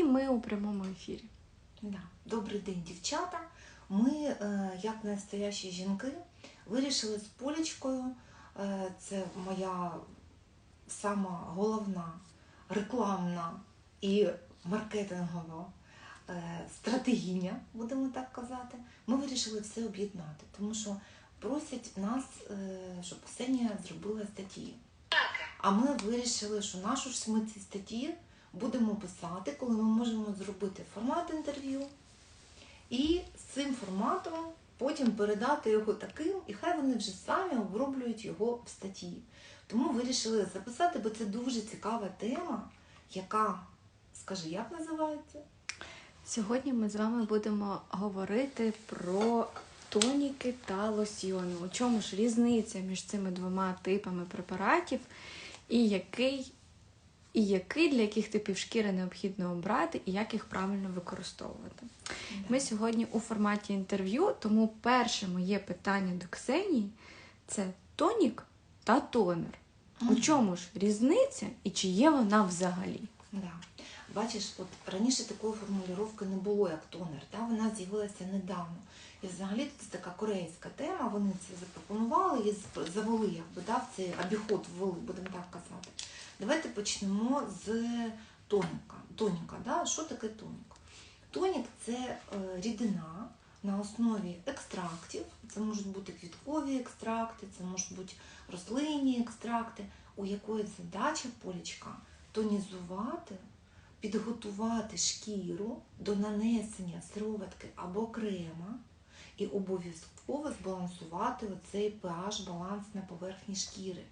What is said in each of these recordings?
І ми у прямому ефірі. Да. Добрий день, дівчата. Ми, е, як настоящі жінки, вирішили з Полічкою, е, це моя сама головна рекламна і маркетингова е, стратегіня, будемо так казати. Ми вирішили все об'єднати, тому що просять нас, щоб Ксенія зробила статті. А ми вирішили, що нашу ж ми ці статті будемо писати, коли ми можемо зробити формат інтерв'ю. І з цим форматом потім передати його таким, і хай вони вже самі оброблюють його в статті. Тому вирішили записати, бо це дуже цікава тема, яка, скажи, як називається? Сьогодні ми з вами будемо говорити про тоніки та лосьйони. У чому ж різниця між цими двома типами препаратів, і який, і який для яких типів шкіри необхідно обрати, і як їх правильно використовувати. Ми сьогодні у форматі інтерв'ю, тому перше моє питання до Ксенії це тонік та тонер. У чому ж різниця і чи є вона взагалі? Да. Бачиш, от раніше такої формулювання не було, як тонер. Да? Вона з'явилася недавно. І взагалі це така корейська тема, вони це запропонували і завели, якби, да, в цей обіход ввели, будемо так казати. Давайте почнемо з тоніка. Тоніка, да? Що таке тонік? Тонік це е, рідина на основі екстрактів. Це можуть бути квіткові екстракти, це можуть бути рослинні екстракти, у якої задача полічка тонізувати, підготувати шкіру до нанесення сироватки або крема і обов'язково збалансувати оцей pH баланс на поверхні шкіри.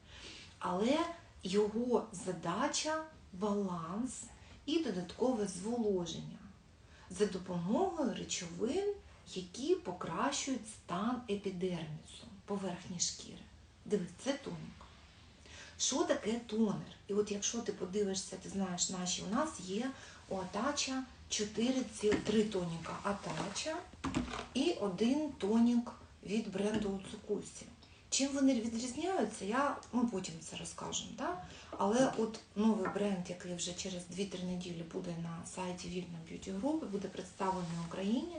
Але його задача баланс і додаткове зволоження за допомогою речовин, які покращують стан епідермісу поверхні шкіри. Дивись, це тонік. Що таке тонер? І от якщо ти подивишся, ти знаєш, наші у нас є Оатача 4,3 тоніка Атача і один тонік від бренду Уцукусі. Чим вони відрізняються, я, ми потім це розкажемо. Да? Але от новий бренд, який вже через 2-3 неділі буде на сайті Вільна Б'юті Групи, буде представлений в Україні.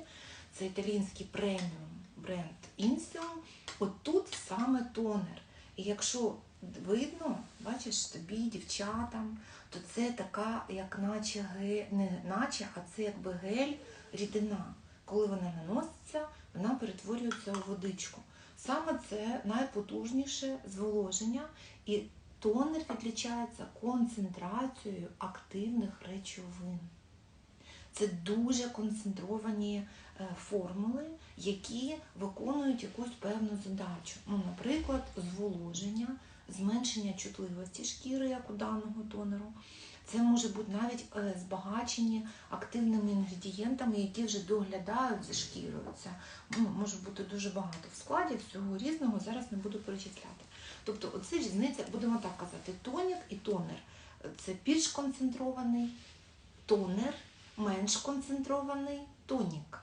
Це італійський преміум бренд Insium. От тут саме тонер. І якщо видно, бачиш тобі, дівчатам, то це така, як наче гель, не наче, а це якби гель рідина. Коли вона наноситься, вона перетворюється у водичку. Саме це найпотужніше зволоження, і тонер відлічається концентрацією активних речовин. Це дуже концентровані е, формули, які виконують якусь певну задачу. Ну, наприклад, зволоження, зменшення чутливості шкіри, як у даного тонеру. Це може бути навіть е, збагачені активними інгредієнтами, які вже доглядають за шкірою. Це ну, може бути дуже багато в складі, всього різного, зараз не буду перечисляти. Тобто, оце різниця, будемо так казати, тонік і тонер. Це більш концентрований тонер, менш концентрований тонік.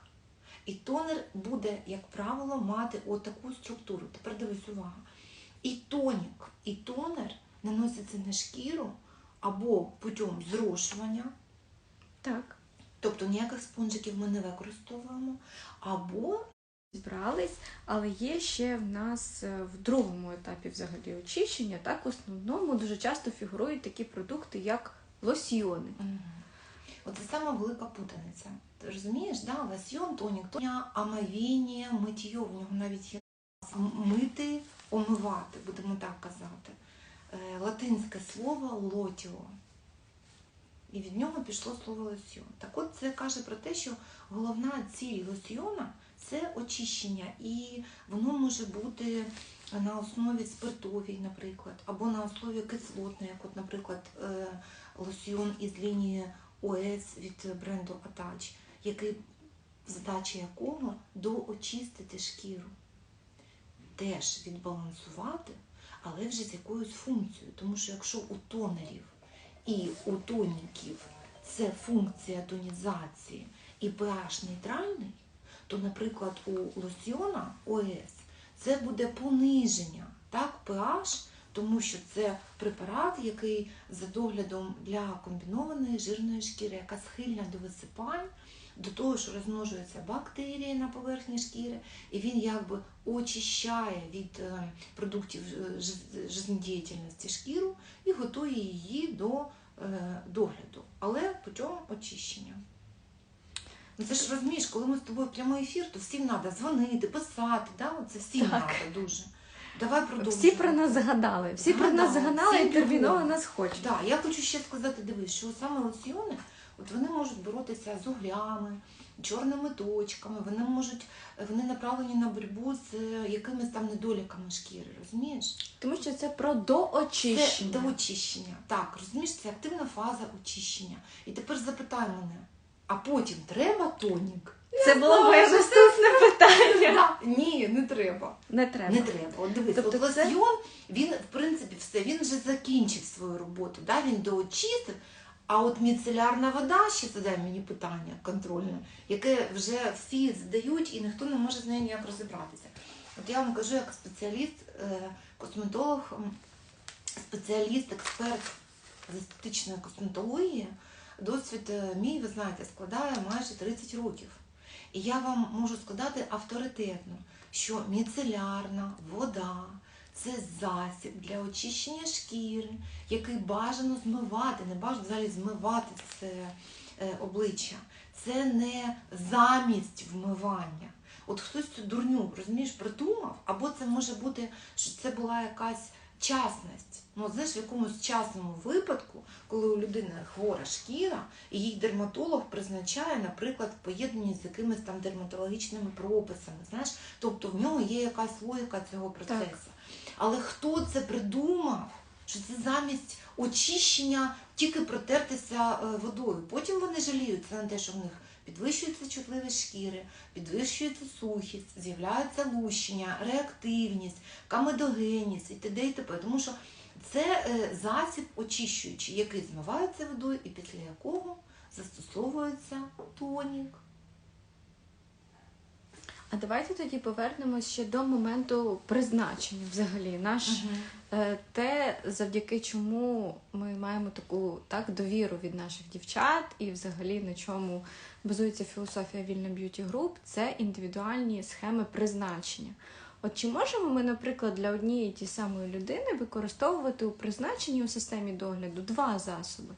І тонер буде, як правило, мати отаку структуру. Тепер дивись увага. І тонік, і тонер наносяться на шкіру або путем зрошування, Так. тобто ніяких спонжиків ми не використовуємо, або Збрались, але є ще в нас е, в другому етапі взагалі очищення. Так, в основному дуже часто фігурують такі продукти, як лосьйони. Мгм. Оце сама велика путаниця. Ти розумієш, да? лосьйон, тонік, тоня, омовіння, миттєво, в нього навіть є мити, омивати, будемо так казати. Е, Латинське слово лотіо. І від нього пішло слово лосьйон. Так от це каже про те, що головна ціль лосьйона це очищення, і воно може бути на основі спиртовій, наприклад, або на основі кислотної, як, от, наприклад, е, лосьйон із лінії ОС від бренду Attach, який задача якого доочистити шкіру. Теж відбалансувати, але вже з якоюсь функцією. Тому що якщо у тонерів і у тоніків це функція тонізації і pH нейтральний, то, наприклад, у лосьйона ОС це буде пониження так, pH, тому що це препарат, який за доглядом для комбінованої жирної шкіри, яка схильна до висипань, до того, що розмножуються бактерії на поверхні шкіри, і він якби очищає від е, продуктів е, жизнедіяльності шкіру і готує її до е, догляду, але путем очищення. Ну, це ж розумієш, коли ми з тобою прямий ефір, то всім треба дзвонити, писати, да? це всім треба дуже. Давай продовжуємо. Всі про нас згадали, всі про нас Згадали, і терміново нас хочуть. Да, я хочу ще сказати, дивись, що саме лосьйони, от вони можуть боротися з углями, чорними точками, вони можуть, вони направлені на боротьбу з е, якимись там недоліками шкіри, розумієш? Тому що це про Це доочищення. Так, розумієш, це активна фаза очищення. І тепер запитай мене, а потім треба тонік? Це було моє наступне питання. Ні, не треба. Не треба. Не треба. От дивись, Тобто от це- лосьйон, він, в принципі, все, він вже закінчив свою роботу, да? він доочистив, а от міцелярна вода, ще задай мені питання контрольне, яке вже всі задають і ніхто не може з нею ніяк розібратися. От я вам кажу, як спеціаліст, е, косметолог, спеціаліст, експерт з естетичної косметології, досвід е, мій, ви знаєте, складає майже 30 років. І я вам можу сказати авторитетно, що міцелярна вода це засіб для очищення шкіри, який бажано змивати, не бажано взагалі змивати це е, обличчя. Це не замість вмивання. От хтось цю дурню, розумієш, придумав, або це може бути, що це була якась частність. Ну, знаєш, в якомусь частному випадку, коли у людини хвора шкіра, і їй дерматолог призначає, наприклад, в поєднанні з якимись там дерматологічними прописами. Знаєш, тобто в нього є якась логіка цього процесу. Але хто це придумав? Що це замість очищення тільки протертися е, водою. Потім вони жаліються на те, що в них підвищується чутливість шкіри, підвищується сухість, з'являється лущення, реактивність, камедогенність і т.д. і т.п. Тому що це е, засіб очищуючий, який змивається водою і після якого застосовується тонік. А давайте тоді повернемось ще до моменту призначення взагалі. Наш е, те, завдяки чому ми маємо таку так довіру від наших дівчат, і взагалі на чому базується філософія вільна б'юті груп, це індивідуальні схеми призначення. От чи можемо ми, наприклад, для однієї ті самої людини використовувати у призначенні у системі догляду два засоби: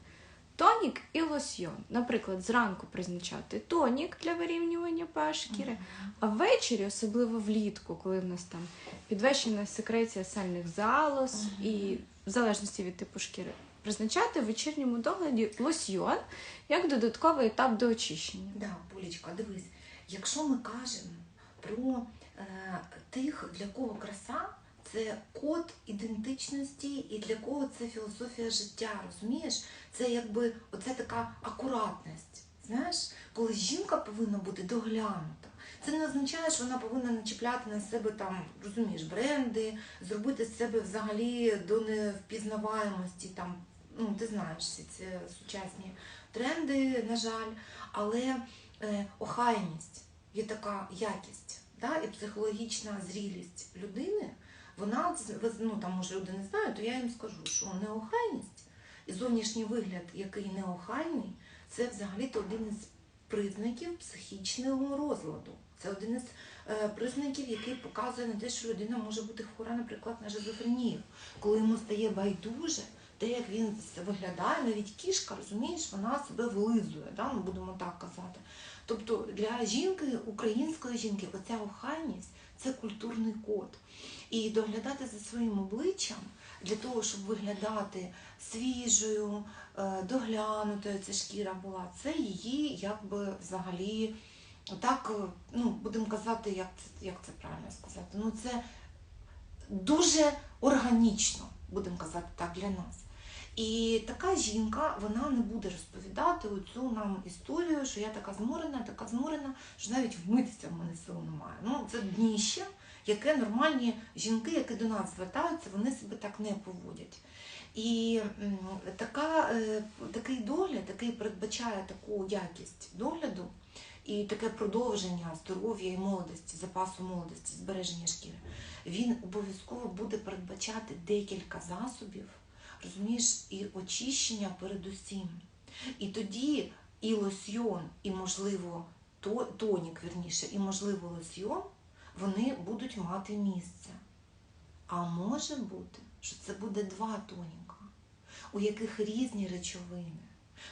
тонік і лосьйон. Наприклад, зранку призначати тонік для вирівнювання pH шкіри, а ввечері, особливо влітку, коли в нас там підвищена секреція сальних залоз і в залежності від типу шкіри, призначати в вечірньому догляді лосьйон як додатковий етап до очищення. Да, Полічка, дивись, якщо ми кажемо про е, тих, для кого краса це код ідентичності, і для кого це філософія життя, розумієш? Це якби оце така акуратність. Знаєш, коли жінка повинна бути доглянута. Це не означає, що вона повинна начіпляти на себе там, розумієш, бренди, зробити з себе взагалі до невпізнаваємості. Там, ну, ти знаєш всі ці сучасні тренди, на жаль, але е, охайність є така якість, да? і психологічна зрілість людини, вона ну там може люди не знають, то я їм скажу, що неохайність і зовнішній вигляд, який неохайний, це взагалі-то один із признаків психічного розладу. Це один із е, признаків, який показує на те, що людина може бути хвора, наприклад, на шизофренію. Коли йому стає байдуже, те, як він виглядає, навіть кішка, розумієш, вона себе вилизує, да? ми будемо так казати. Тобто для жінки, української жінки, оця охайність це культурний код. І доглядати за своїм обличчям для того, щоб виглядати свіжою, е, доглянутою ця шкіра була, це її якби взагалі так, е, ну, будемо казати, як це, як це правильно сказати. Ну, це дуже органічно, будемо казати так, для нас. І така жінка, вона не буде розповідати оцю нам історію, що я така зморена, така зморена, що навіть вмитися в мене сил немає. Ну, це дніще, яке нормальні жінки, які до нас звертаються, вони себе так не поводять. І така, е, такий догляд, який передбачає таку якість догляду, і таке продовження здоров'я і молодості, запасу молодості, збереження шкіри, він обов'язково буде передбачати декілька засобів, розумієш, і очищення передусім. І тоді і лосьйон, і, можливо, то- тонік, верніше, і, можливо, лосьйон, вони будуть мати місце. А може бути, що це буде два тоніка, у яких різні речовини.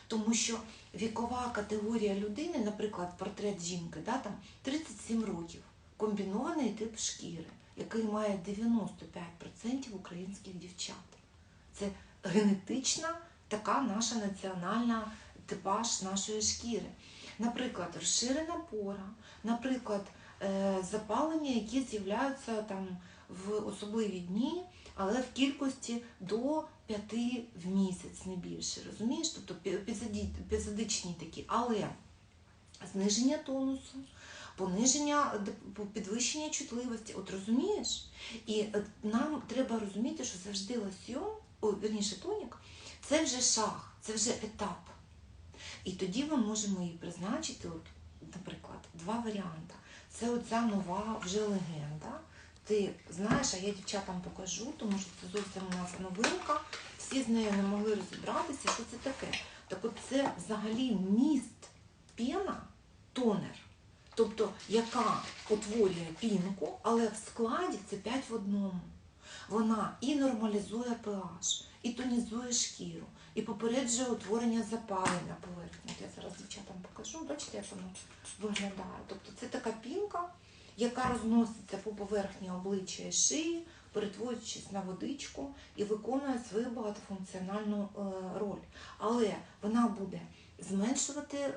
Тому що вікова категорія людини, наприклад, портрет жінки, да, там 37 років, комбінований тип шкіри, який має 95% українських дівчат. Це генетична така наша національна типаж нашої шкіри. Наприклад, розширена пора, наприклад, запалення, які з'являються там в особливі дні, але в кількості до 5 в місяць, не більше. Розумієш? Тобто пі- епізодичні такі. Але зниження тонусу, пониження підвищення чутливості. От розумієш? І е, нам треба розуміти, що завжди лосьйон, о, верніше тонік, це вже шаг, це вже етап. І тоді ми можемо її призначити, от, наприклад, два варіанти. Це оця нова вже легенда. Ти знаєш, а я дівчатам покажу, тому що це зовсім у нас новинка. Всі з нею не могли розібратися, що це таке. Так от це взагалі міст піна тонер. Тобто, яка утворює пінку, але в складі це 5 в одному. Вона і нормалізує pH, і тонізує шкіру, і попереджує утворення запалень на поверхні. Я зараз дівчатам покажу, бачите, як воно виглядає. Тобто це така пінка, яка розноситься по поверхні обличчя і шиї, перетворюючись на водичку і виконує свою багатофункціональну е, роль. Але вона буде зменшувати е,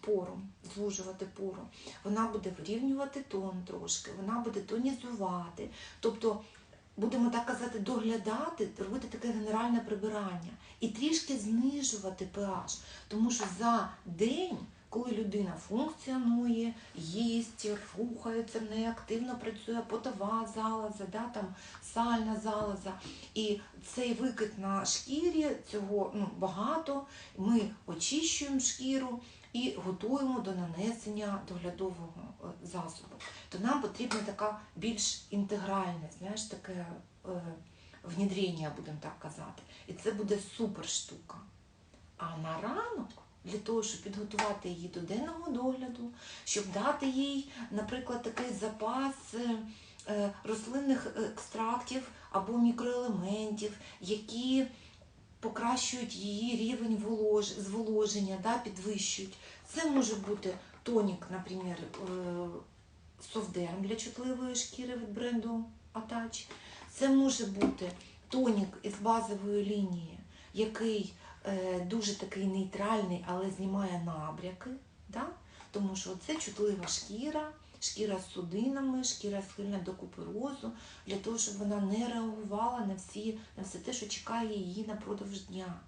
пору, звужувати пору, вона буде вирівнювати тон трошки, вона буде тонізувати. Тобто, будемо так казати, доглядати, робити таке генеральне прибирання і трішки знижувати pH. Тому що за день, коли людина функціонує, їсть, рухається, в неї активно працює потова залоза, да, там, сальна залоза, і цей викид на шкірі цього ну, багато. Ми очищуємо шкіру і готуємо до нанесення доглядового е, засобу. То нам потрібна така більш інтегральне, знаєш, таке е, внедрення, будемо так казати. І це буде супер штука. А на ранок, для того, щоб підготувати її до денного догляду, щоб дати їй, наприклад, такий запас е, рослинних екстрактів або мікроелементів, які покращують її рівень волож... зволоження, да, підвищують. Це може бути тонік, наприклад, е, для чутливої шкіри від бренду Attach. Це може бути тонік із базової лінії, який е, дуже такий нейтральний, але знімає набряки. Да? Тому що це чутлива шкіра, шкіра з судинами, шкіра схильна до куперозу, для того, щоб вона не реагувала на, всі, на все те, що чекає її напродовж дня.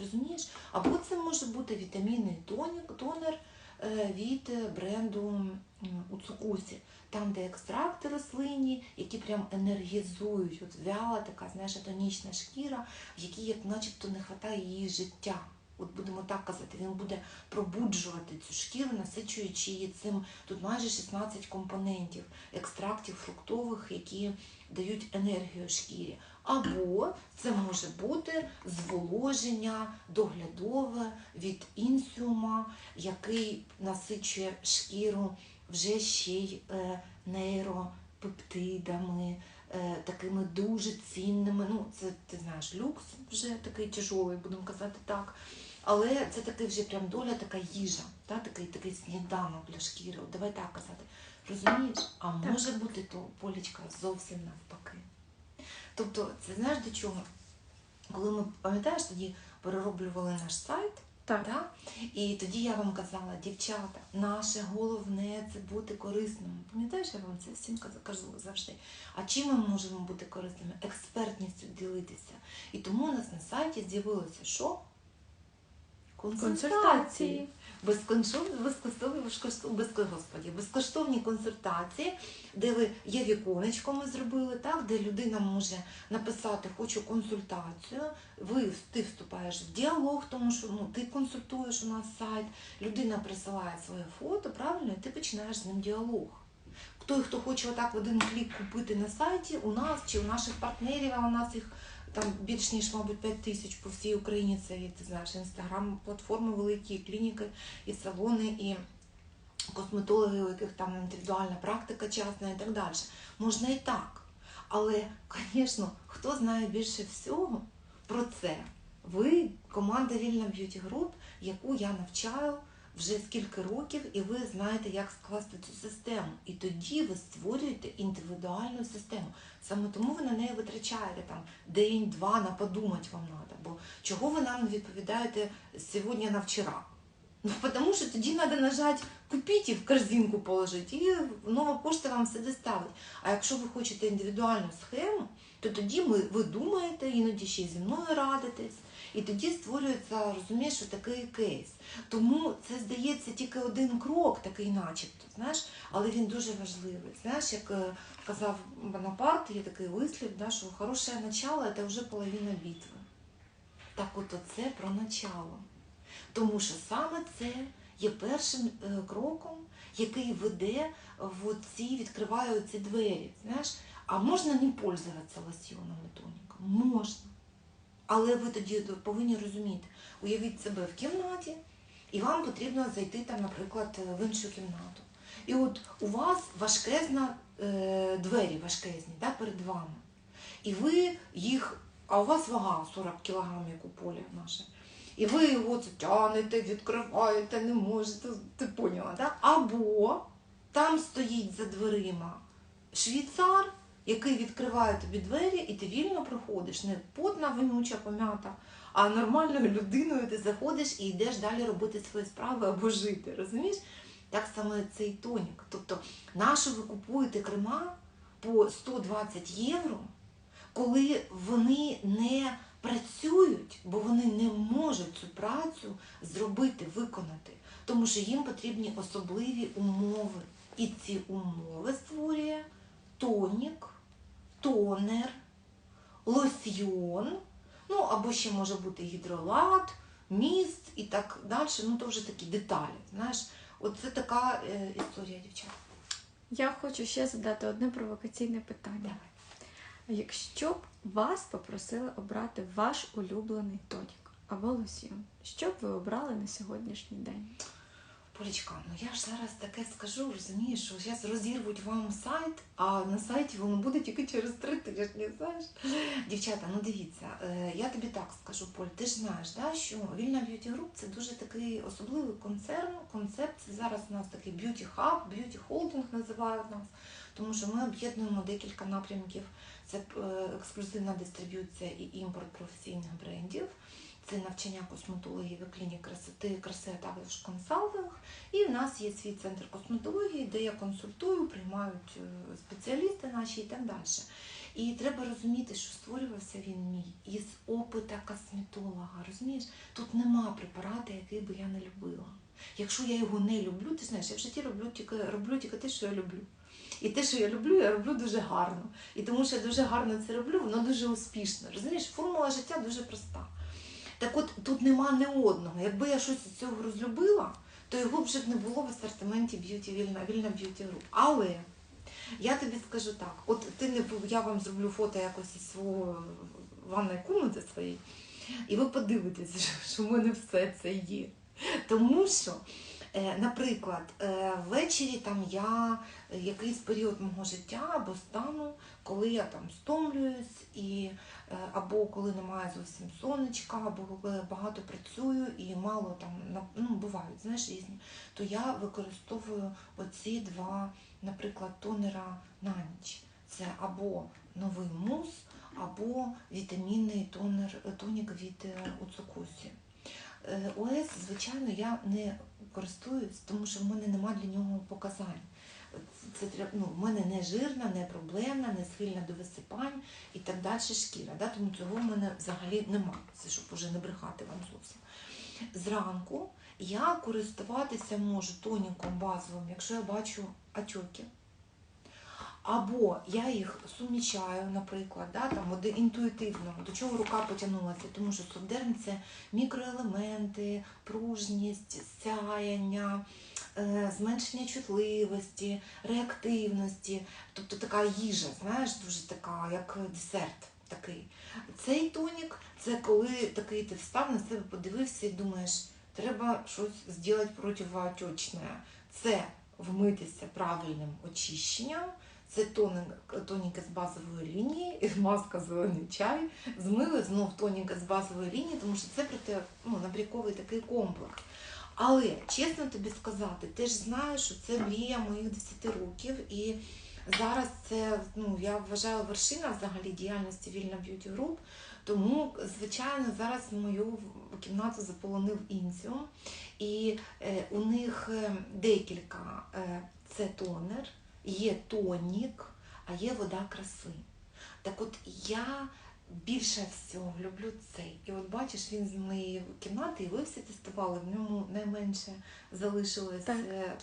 Розумієш? Або це може бути вітамінний тонік, тонер е, від бренду м, Уцукусі. Там, де екстракти рослинні, які прям енергізують, от вяла така, знаєш, тонічна шкіра, в якій як начебто не вистачає її життя. От будемо так казати, він буде пробуджувати цю шкіру, насичуючи її цим. Тут майже 16 компонентів, екстрактів фруктових, які дають енергію шкірі. Або це може бути зволоження доглядове від інсіума, який насичує шкіру вже ще й е, нейропептидами, е, такими дуже цінними. Ну, це ти знаєш, люкс вже такий тяжовий, будемо казати так. Але це такий вже прям доля, така їжа, та, такий, такий сніданок для шкіри. От давай так казати. Розумієш? А Так. може бути то полічка зовсім навпаки. Тобто, це знаєш до чого? Коли ми пам'ятаєш, тоді перероблювали наш сайт, Так. так? і тоді я вам казала, дівчата, наше головне це бути корисними. Пам'ятаєш, я вам це всім кажу завжди. А чим ми можемо бути корисними? Експертністю ділитися. І тому у нас на сайті з'явилося що? Консультації. Безконшовні, безкоштовні, безкоштовні, господі, безкоштовні консультації, де ви є віконечко, ми зробили, так, де людина може написати Хочу консультацію. Ви ти вступаєш в діалог, тому що ну, ти консультуєш у нас сайт, людина присилає своє фото, правильно, і ти починаєш з ним діалог. Той, хто хоче отак один клік купити на сайті, у нас чи у наших партнерів, а у нас їх там більш ніж, мабуть, 5 тисяч по всій Україні. Це ти знаєш, інстаграм, платформи великі, клініки, і салони, і косметологи, у яких там індивідуальна практика частна і так далі. Можна і так. Але, звісно, хто знає більше всього про це? Ви команда Вільна Б'юті Груп, яку я навчаю вже скільки років, і ви знаєте, як скласти цю систему. І тоді ви створюєте індивідуальну систему. Саме тому ви на неї витрачаєте там день-два на подумати вам треба. Бо чого ви нам відповідаєте сьогодні на вчора? Ну, тому що тоді треба нажати купіть і в корзинку положити, і нова пошта вам все доставить. А якщо ви хочете індивідуальну схему, то тоді ми, ви думаєте, іноді ще й зі мною радитесь. І тоді створюється, розумієш, що такий кейс. Тому це здається тільки один крок, такий начебто, знаєш, але він дуже важливий. Знаєш, як е, казав Бонапарт, є такий вислів, да, що хороше начало це вже половина битви. Так от це про начало. Тому що саме це є першим е, кроком, який веде в ці, відкриває ці двері. Знаєш, а можна не пользуватися лосьйонами тоніком? Можна. Але ви тоді повинні розуміти, уявіть себе в кімнаті, і вам потрібно зайти там, наприклад, в іншу кімнату. І от у вас важкезна е, двері важкезні да, перед вами. І ви їх, а у вас вага 40 кг, як у полі наше. І ви його тянете, відкриваєте, не можете, ти поняла, да? Або там стоїть за дверима швейцар, який відкриває тобі двері, і ти вільно проходиш. Не потна вимуча пом'ята, а нормальною людиною ти заходиш і йдеш далі робити свої справи або жити. Розумієш? Так само цей тонік. Тобто, нащо ви купуєте крема по 120 євро, коли вони не працюють, бо вони не можуть цю працю зробити, виконати, тому що їм потрібні особливі умови. І ці умови створює тонік, тонер, лосьйон, ну або ще може бути гідролат, міст і так далі. Ну, то вже такі деталі. Знаєш, оце така е, історія, дівчата. Я хочу ще задати одне провокаційне питання. Давай. Якщо б вас попросили обрати ваш улюблений тонік або лосьйон, що б ви обрали на сьогоднішній день? Полічка, ну я ж зараз таке скажу, розумієш, що зараз розірвуть вам сайт, а на сайті воно буде тільки через три тижні, знаєш. Дівчата, ну дивіться, е, я тобі так скажу, Поль, ти ж знаєш, да, що Вільна Б'юті Груп це дуже такий особливий концерн, концепт. Зараз у нас такий б'юті хаб, б'юті холдинг називають нас, тому що ми об'єднуємо декілька напрямків. Це е, ексклюзивна дистриб'юція і імпорт професійних брендів. Це навчання косметології в клінік красоти, краси, а також консалтинг. І в нас є свій центр косметології, де я консультую, приймають е, спеціалісти наші і так далі. І треба розуміти, що створювався він мій із опита косметолога. Розумієш, тут нема препарата, який би я не любила. Якщо я його не люблю, ти знаєш, я в житті роблю тільки, роблю тільки те, що я люблю. І те, що я люблю, я роблю дуже гарно. І тому що я дуже гарно це роблю, воно дуже успішно. Розумієш, формула життя дуже проста. Так от тут нема не одного. Якби я щось з цього розлюбила, то його б вже не було в асортименті б'юті вільна, вільна б'юті груп. Але я тобі скажу так: от ти не я вам зроблю фото якось із свого ванної кімнати своєї, і ви подивитесь, що- в мене все це є. Тому що, наприклад, е, ввечері там я е, якийсь період мого життя або стану, коли я там стомлююсь, і, е, або коли немає зовсім сонечка, або коли я багато працюю і мало там ну, бувають знаєш, різні, то я використовую оці два, наприклад, тонера на ніч. Це або новий мус, або вітамінний тонер, тонік від е, Уцукусі. Е, ОС, звичайно, я не користуюсь, тому що в мене немає для нього показань. Це ну, в мене не жирна, не проблемна, не схильна до висипань і так далі шкіра. Да? Тому цього в мене взагалі немає. Це щоб уже не брехати вам зовсім. зранку я користуватися можу тоніком базовим, якщо я бачу отеки. Або я їх сумічаю, наприклад, да, там, інтуїтивно, до чого рука потягнулася, тому що софдерм це мікроелементи, пружність, сяяння, е, зменшення чутливості, реактивності, тобто така їжа, знаєш, дуже така, як десерт такий. Цей тонік це коли такий ти встав на себе, подивився і думаєш, треба щось зробити противоотечне. Це вмитися правильним очищенням. Це тоніки з базової лінії, маска зелений чай, змили знов тоніка з базової лінії, тому що це проти, ну, набряковий такий комплекс. Але чесно тобі сказати, ти ж знаєш, що це мрія моїх 10 років, і зараз це ну, я вважаю вершина взагалі діяльності Вільна Б'юті Груп. Тому, звичайно, зараз мою кімнату заполонив інціум, і е, у них е, декілька е, це тонер, є тонік, а є вода краси. Так от я більше всього люблю цей. І от бачиш, він з моєї кімнати, і ви всі тестували, в ньому найменше залишилось. Так. е,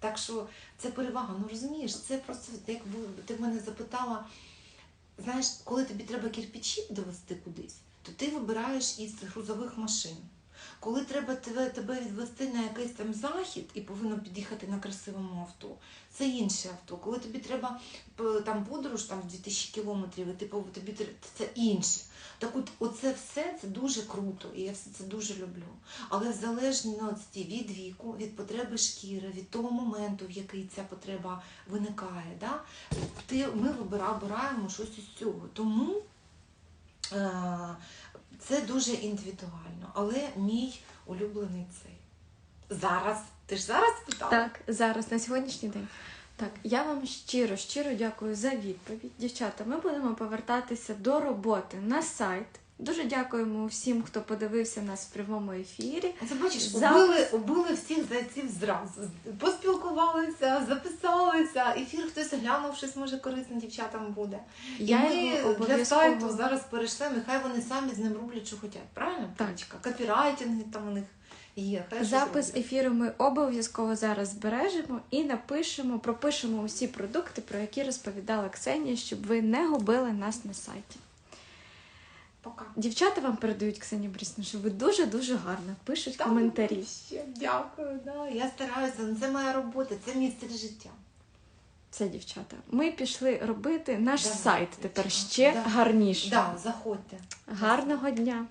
Так що це перевага. Ну розумієш, це просто якби ти в мене запитала, знаєш, коли тобі треба кирпичі довести кудись, то ти вибираєш із грузових машин. Коли треба тебе, тебе відвести на якийсь там захід і повинно під'їхати на красивому авто, це інше авто. Коли тобі треба там подорож там 2000 кілометрів, і ти пов- тобі це інше. Так от оце все це дуже круто, і я все це дуже люблю. Але в залежності від віку, від потреби шкіри, від того моменту, в який ця потреба виникає, да, ти, ми вибира- обираємо щось із цього. Тому е, це дуже індивідуально. Але мій улюблений цей. Зараз. Ти ж зараз питала? Так, зараз на сьогоднішній день. Так, я вам щиро, щиро дякую за відповідь. Дівчата, ми будемо повертатися до роботи на сайт. Дуже дякуємо всім, хто подивився нас в прямому ефірі. Це бачиш, Запис. убили, убили всіх зайців зразу. Поспілкувалися, записалися, ефір хтось глянув, щось може корисне дівчатам буде. Я і ми для сайту зараз перейшли, і хай вони самі з ним роблять, що хочуть. Правильно? Так. Копірайтинги там у них є. Запис ефіру ми обов'язково зараз збережемо і напишемо, пропишемо усі продукти, про які розповідала Ксенія, щоб ви не губили нас на сайті. Пока. Дівчата вам передають Ксенія Борисівна, що ви дуже дуже гарно пишуть Та, коментарі. ще Дякую, да. я стараюся, ну, це моя робота, це мій стиль життя. Все, дівчата. Ми пішли робити наш да, сайт тепер ще Да. гарніше. Да, заходьте. Гарного дня!